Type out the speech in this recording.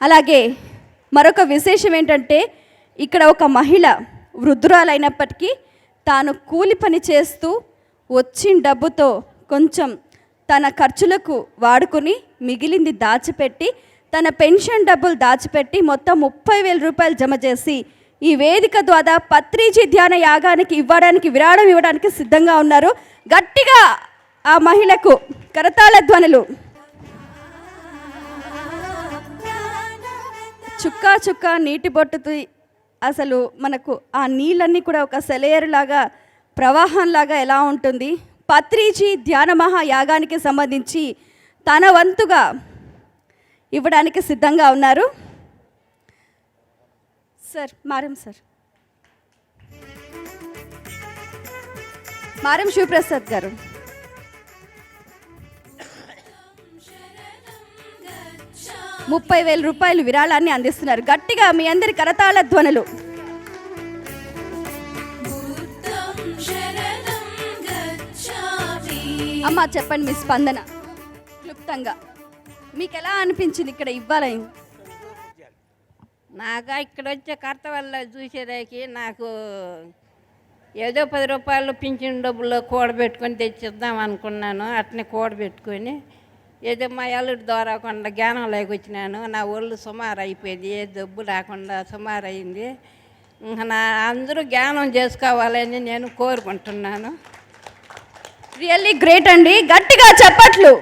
అలాగే మరొక విశేషం ఏంటంటే ఇక్కడ ఒక మహిళ వృద్ధురాలైనప్పటికీ తాను కూలి పని చేస్తూ వచ్చిన డబ్బుతో కొంచెం తన ఖర్చులకు వాడుకుని మిగిలింది దాచిపెట్టి తన పెన్షన్ డబ్బులు దాచిపెట్టి మొత్తం ముప్పై వేల రూపాయలు జమ చేసి ఈ వేదిక ద్వారా పత్రిజీ ధ్యాన యాగానికి ఇవ్వడానికి విరాళం ఇవ్వడానికి సిద్ధంగా ఉన్నారు. గట్టిగా ఆ మహిళకు కరతాళ ధ్వనులు చుక్కా చుక్క నీటి బొట్టుతో అసలు మనకు ఆ నీళ్ళన్నీ కూడా ఒక సెలయేరులాగా ప్రవాహంలాగా ఎలా ఉంటుంది? పత్రిజీ ధ్యాన మహాయాగానికి సంబంధించి తన వంతుగా ఇవ్వడానికి సిద్ధంగా ఉన్నారు. సార్ మారం సార్. మారం శివప్రసాద్ గారు. ముప్పై వేల రూపాయలు విరాళాన్ని అందిస్తున్నారు. గట్టిగా మీ అందరి కరతాళ ధ్వనులు. అమ్మ చెప్పండి మీ స్పందన. క్లుప్తంగా. మీకు ఎలా అనిపించింది ఇక్కడ ఇవ్వాలని? నాకు ఇక్కడ వచ్చే కర్త వల్ల చూసేదానికి నాకు ఏదో పది రూపాయలు పింఛన్ డబ్బులు కూడబెట్టుకొని తెచ్చిద్దాం అనుకున్నాను. అట్నే కూడబెట్టుకొని ఏదో మా అల్లుడి ద్వారా జ్ఞానం లేకొచ్చినాను. నా ఒళ్ళు సుమారు అయిపోయింది ఏ డబ్బు లేకుండా సుమారు అయింది నా అందరూ జ్ఞానం చేసుకోవాలని నేను కోరుకుంటున్నాను. రియల్లీ గ్రేట్ అండి గట్టిగా చెప్పట్లు.